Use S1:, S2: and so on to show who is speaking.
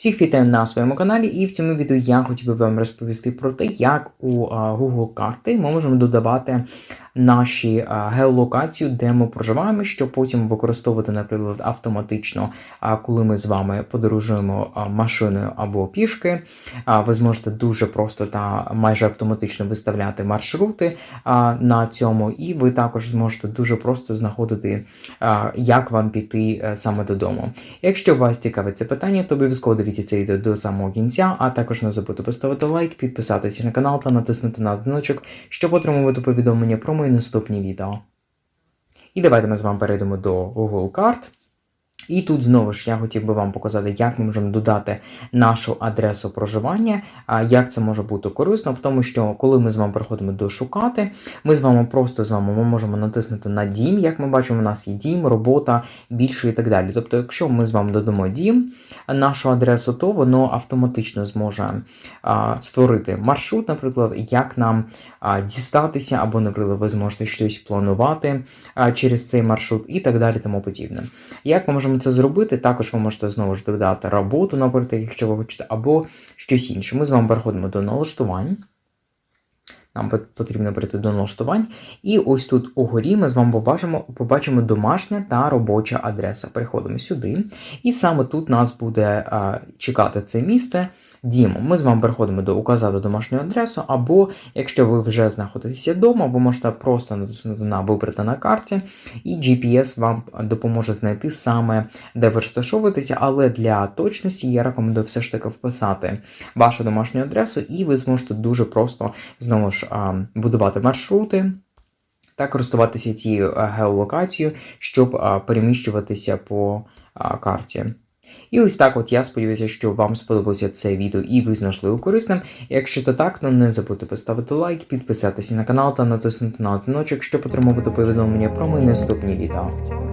S1: Всіх вітаю на своєму каналі, і в цьому відео я хотів би вам розповісти про те, як у Google карти ми можемо додавати наші а, геолокацію, де ми проживаємо, щоб потім використовувати, наприклад, автоматично, коли ми з вами подорожуємо машиною або пішки. Ви зможете дуже просто та майже автоматично виставляти маршрути на цьому, і ви також зможете дуже просто знаходити, як вам піти е, саме додому. Якщо вас цікавить це питання, то обов'язково дивіться це відео до самого кінця, а також не забудьте поставити лайк, підписатися на канал та натиснути на дзвіночок, щоб отримувати повідомлення про мої наступні відео. І давайте ми з вами перейдемо до Google карт. І тут знову ж я хотів би вам показати, як ми можемо додати нашу адресу проживання, як це може бути корисно, в тому, що коли ми з вами приходимо до шукати, ми з вами просто з вами ми можемо натиснути на дім. Як ми бачимо, у нас є дім, робота, більше і так далі. Тобто, якщо ми з вами додамо дім, нашу адресу, то воно автоматично зможе а, створити маршрут, наприклад, як нам а, дістатися, або, наприклад, ви зможете щось планувати а, через цей маршрут і так далі, тому подібне. Як ми можемо це зробити? Також ви можете знову ж додати роботу, наприклад, якщо ви хочете, або щось інше. Ми з вами переходимо до налаштувань. Нам потрібно перейти до налаштувань. І ось тут угорі ми з вами побачимо, побачимо домашня та робоча адреса. Переходимо сюди. І саме тут нас буде а, чекати це місце. Дім, ми з вами переходимо до указати домашню адресу, або якщо ви вже знаходитеся вдома, ви можете просто натиснути на вибрати на карті, і GPS вам допоможе знайти саме, де ви розташовуєтеся, але для точності я рекомендую все ж таки вписати вашу домашню адресу, і ви зможете дуже просто знову ж а, будувати маршрути. Та користуватися цією геолокацією, щоб переміщуватися по карті. І ось так, от я сподіваюся, що вам сподобалося це відео і ви знайшли його корисним. Якщо це так, то не забудьте поставити лайк, підписатися на канал та натиснути на дзвіночок, щоб отримувати повідомлення про мої наступні відео.